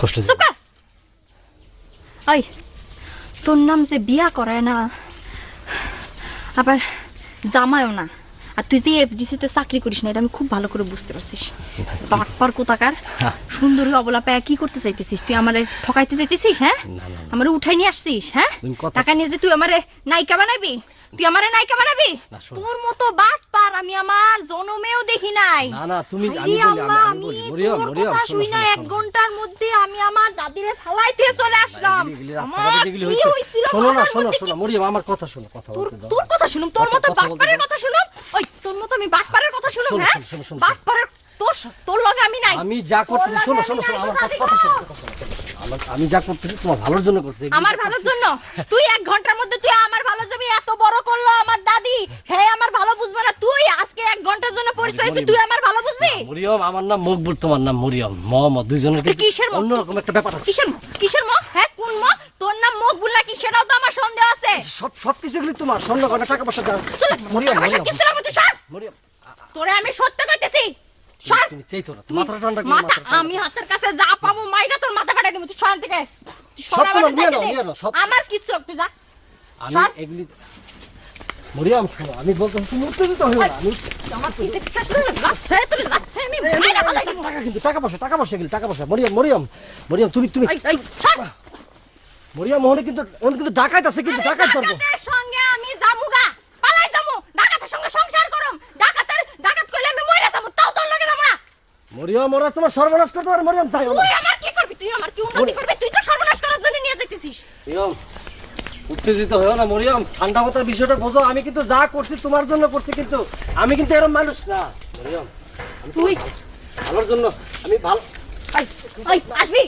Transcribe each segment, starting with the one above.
কষ্ট ওই তোর নাম যে বিয়া করায় না আবার জামায়ও না। আর তুই যে এফডিসিতে চাকরি করিস না এটা আমি খুব ভালো করে বুঝতে পারছিস। বাটপার কোথাকার? সুন্দরী অবলা পায়া কি করতে চাইতেছিস? তুই আমারে ঠকাইতে চাইতেছিস হ্যাঁ। আমারে উঠাই নিয়ে আসছিস হ্যাঁ? টাকা নিয়ে যে তুই আমারে নায়িকা বানাবি? তুই আমারে নায়িকা বানাবি? তোর মতো বাটপার আমি আমার জনমেও দেখি নাই। না না তুমি আমি বলি আমি বলি মরিয়ম শুই না এক ঘণ্টার মধ্যে আমি আমার দাদিরে ফালাইতে চলে আসলাম। এগুলি- এগুলি আমার কি হইছিল শোনো না শোনো শোনো মরিয়ম আমার কথা শোনো কথা তোর কথা শুনুম তোর মতো বাটপারের কথা শুনুম। ওই তোর মতো আমি বাটপারের কথা শোনো, হ্যাঁ? শোনো, শোনো, শোনো, বাটপারের তোর স- তোর লগে আমি নাই। আমি যা করতেছি শোনো শোনো শোনো আমার কথা শোনো কথা শোনো, কথা শোনো। আমার- আমি যা করতেছি তোমার ভালোর জন্য করছি এগুলি আমার যা ভালোর করছি- জন্য? তুই এক ঘণ্টার মধ্যে তুই আমার ভালো যাবি এত বড় করল আমার দাদি। হ্যাঁ আমার ভালো বুঝবে না। তুই আজকে এক ঘণ্টার জন্য পরিচয় হয়েছে, তুই আমার ভালো বুঝবি? মরিয়ম আমার নাম মকবুল তোমার নাম মরিয়ম। মোহাম্মদ দুইজনের কিন্তু কিসের মক? অন্যরকম একটা ব্যাপার আছে। কিসের মুখ কিসের মুখ হ্যাঁ কোন মুখ তোর নাম মকবুল নাকি সেটাও তো আমার আছে? সব সব কিছু এগুলি তোমার স্বর্ণ গয়না টাকা পয়সা দাও মরিয়ম মরিয়ম। লাগবে তুই সর? মরিয়ম তোরে আমি সত্য কইতেছি। সর? তুমি চেইতো না তুই মাথা ঠান্ডা করে মাথা আমি হাতের কাছে যা মাইরা তোর মাথা ফাটাই দেবো তুই সর থেকে সব আমার তোমার, নিয়ে নাও, নিয়ে নাও, সব। আমার কিছু তুই যা। আমি এগুলি মরিয়ম শোনো আমি বলতে তুমি উত্তেজিত হইও না আমি আমার কি দেখছিস তুই আমি মাইরা ফেলাই টাকা কিন্তু টাকা পয়সা টাকা পয়সা এগুলি টাকা পয়সা। মরিয়ম মরিয়ম মরিয়ম তুমি তুমি এই এই সর মরিয়ম ওখানে কিন্তু ওখানে কিন্তু ডাকাত আছে কিন্তু ডাকাত ধরবো। ডাকাতের সঙ্গে আমি জামুগা পালাই যামু ডাকাতের সঙ্গে সংসার করুম। ডাকাতের ডাকাত কইলে আমি মইরা যামু তাও তোর লগে যামু না। মরিয়ম ওরা তোমার সর্বনাশ করতে পারে মরিয়ম চাই তুই আমার কি করবি? তুই আমার কি উন্নতি করবি? তুই তো সর্বনাশ করার জন্য নিয়ে যাইতেছিস। মরিয়ম উত্তেজিত হয়েও না মরিয়ম। ঠান্ডা মাথার বিষয়টা বোঝো। আমি কিন্তু যা করছি তোমার জন্য করছি কিন্তু আমি কিন্তু এরকম মানুষ না। মরিয়ম তুই ভালোর জন্য আমি ভালো আই আই আসবি।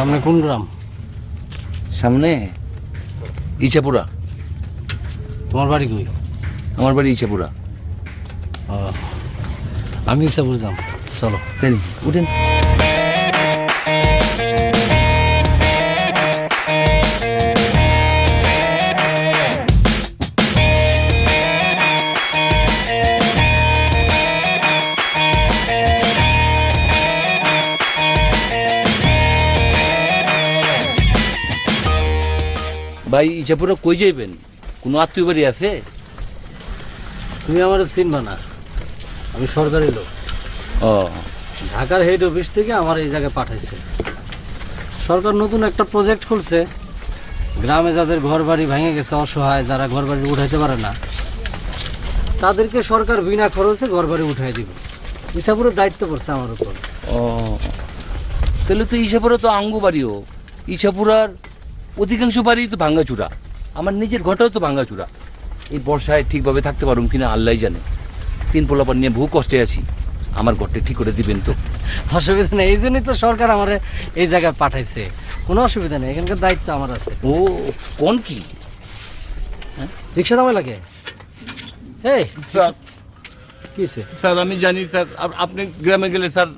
সামনে কোন গ্রাম? সামনে ইচাপুরা। তোমার বাড়ি কই? আমার বাড়ি ইচাপুরা। আমি ইচাপুর যাম। চলো? উঠেন। ভাই ইচাপুরা কই যাইবেন? কোনো আত্মীয় বাড়ি আছে? তুমি আমার চিনবা না। আমি সরকারি লোক। ও। ঢাকার হেড অফিস থেকে আমার এই জায়গায় পাঠাইছে। সরকার নতুন একটা প্রজেক্ট খুলছে। গ্রামে যাদের ঘর বাড়ি ভেঙে গেছে অসহায় যারা ঘর বাড়ি উঠাইতে পারে না তাদেরকে সরকার বিনা খরচে ঘর বাড়ি উঠাই দিব। ইসাপুরের দায়িত্ব পড়ছে আমার উপর। ও। তাহলে তো ইসাপুরা তো আঙ্গু বাড়িও ইসাপুরার অধিকাংশ বাড়ি তো ভাঙ্গাচুরা আমার নিজের ঘরটাও তো ভাঙ্গাচুরা এই বর্ষায় ঠিকভাবে থাকতে পারুম কিনা আল্লাহ জানে। তিন পোলাপার নিয়ে বহু কষ্টে আছি। আমার ঘরটা ঠিক করে দিবেন তো? অসুবিধা নেই এই জন্যই তো সরকার আমার এই জায়গায় পাঠাইছে। কোনো অসুবিধা নেই এখানকার দায়িত্ব আমার আছে। ও কোন কি? রিক্সা দামে লাগে? এই স্যার। কি? স্যার আমি জানি স্যার। আপনি গ্রামে গেলে স্যার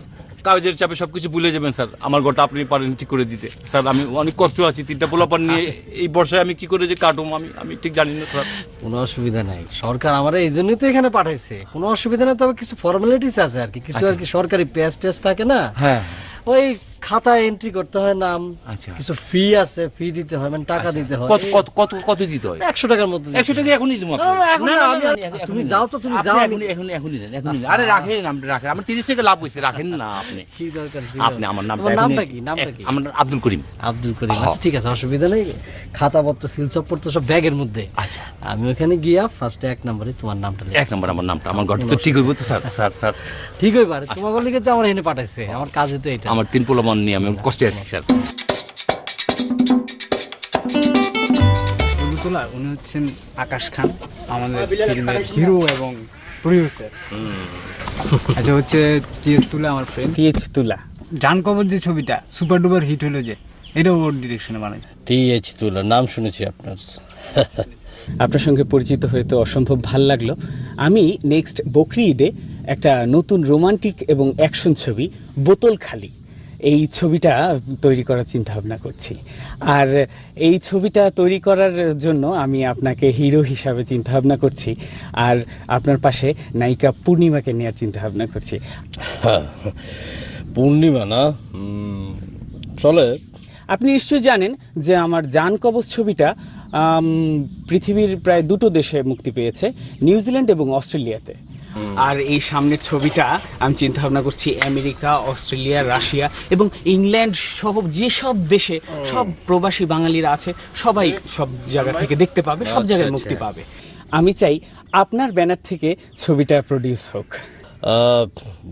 কাগজের চাপে সবকিছু ভুলে যাবেন স্যার। আমার গোটা আপনি পারেন ঠিক করে দিতে। স্যার আমি অনেক কষ্ট আছি তিনটা পোলাপার নিয়ে এই বর্ষায় আমি কি করে যে কাটুম আমি আমি ঠিক জানি না স্যার। কোনো অসুবিধা নাই। সরকার আমার এই জন্যই তো এখানে পাঠাইছে। কোনো অসুবিধা নেই তবে কিছু ফর্মালিটিস আছে আর কি। কিছু আর কি সরকারি প্যাস টেস্ট থাকে না। হ্যাঁ। ওই খাতায় এন্ট্রি করতে হয় নাম আচ্ছা। কিছু ফি আছে ফি দিতে হয় মানে টাকা দিতে হয়। কত কত কত কত দিতে হয়? একশো টাকার মধ্যে দিতে একশো টাকা এখনই দিব না, না, না, তুমি যাও তো, তুমি যাও, এখনই এখনই এখনই আরে রাখেন আপনি রাখেন। আমার তিরিশ টাকা লাভ হয়েছে রাখেন না আপনি। কি দরকার ছিল? আপনি আমার নামটা তোমার নামটা কি? নামটা কি? আমার আব্দুল করিম। আব্দুল করিম। আচ্ছা ঠিক আছে অসুবিধা নেই। খাতাপত্র সিলচপত্র সব ব্যাগের মধ্যে। আচ্ছা। আমি ওখানে গিয়া ফার্স্টে এক নম্বরে তোমার নামটা এক নম্বর আমার নামটা। আমার ঘরটা তো ঠিক হইব তো স্যার স্যার স্যার। ঠিক হয়ে পারে তোমার লিখে তো আমার এখানে পাঠাইছে। আমার কাজে তো এটা। আমার তিন পোলা মন নিয়ে আমি কষ্টে আছি স্যার। উনি হচ্ছেন আকাশ খান আমাদের ফিল্মের হিরো এবং প্রডিউসার আচ্ছা হচ্ছে টিএস তুলা আমার ফ্রেন্ড টিএস তুলা। জান কবর যে ছবিটা সুপার ডুপার হিট হলো যে এটাও ওর ডিরেকশনে বানাইছে টিএইচ তুলা নাম শুনেছি আপনার। আপনার সঙ্গে পরিচিত হয়ে তো অসম্ভব ভালো লাগল। আমি নেক্সট বকরি ঈদে একটা নতুন রোমান্টিক এবং অ্যাকশন ছবি বোতল খালি। এই ছবিটা তৈরি করার চিন্তা ভাবনা করছি। আর এই ছবিটা তৈরি করার জন্য আমি আপনাকে হিরো হিসাবে চিন্তা ভাবনা করছি আর আপনার পাশে নায়িকা পূর্ণিমাকে নেওয়ার চিন্তা ভাবনা করছি পূর্ণিমা না? চলে। আপনি নিশ্চয়ই জানেন যে আমার জান কবচ ছবিটা পৃথিবীর প্রায় দুটো দেশে মুক্তি পেয়েছে নিউজিল্যান্ড এবং অস্ট্রেলিয়াতে। আর এই সামনের ছবিটা আমি চিন্তা ভাবনা করছি আমেরিকা অস্ট্রেলিয়া রাশিয়া এবং ইংল্যান্ড সহ যেসব দেশে সব প্রবাসী বাঙালিরা আছে সবাই সব জায়গা থেকে দেখতে পাবে সব জায়গায় মুক্তি পাবে। আমি চাই আপনার ব্যানার থেকে ছবিটা প্রডিউস হোক।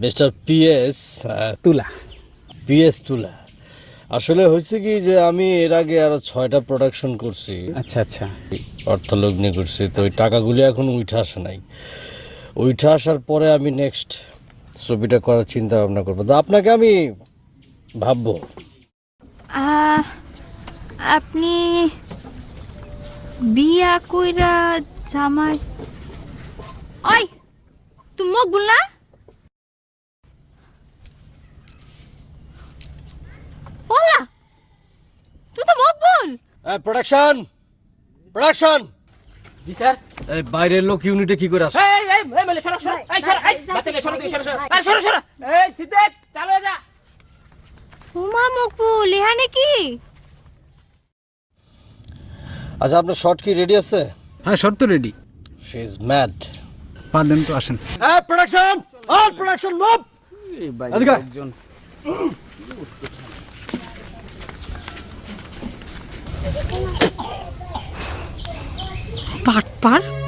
মিস্টার পিএস তুলা। পিএস তুলা। আসলে হয়েছে কি যে আমি এর আগে আরও ছয়টা প্রোডাকশন করছি। আচ্ছা আচ্ছা। অর্থলগ্নি করছি তো ওই টাকাগুলি এখন উঠে আসে নাই। উঠে আসার পরে আমি নেক্সট ছবিটা করার চিন্তা ভাবনা করব। তো আপনাকে আমি ভাববো। আপনি বিয়া কইরা জামাই ওই তুমি মকবুল না। ওলা তুই তো মকবুল প্রোডাকশন প্রোডাকশন জি স্যার। এই বাইরের লোক ইউনিটে কি করে আসে? এই এই এই মেলে সরো সরো। এই সরো এই বাচ্চাকে সরো দিকে সরো সরো। এই সরো সরো। এই সিদ্দিক চালু হয়ে যা। উমা মকবুল এখানে কি? আচ্ছা আপনার শর্ট কি রেডি আছে? হ্যাঁ শর্ত রেডি শি ইজ ম্যাড পাঁচ দিন তো আসেন। হ্যাঁ প্রোডাকশন অল প্রোডাকশন মুভ এদিকে আয়। পাট পার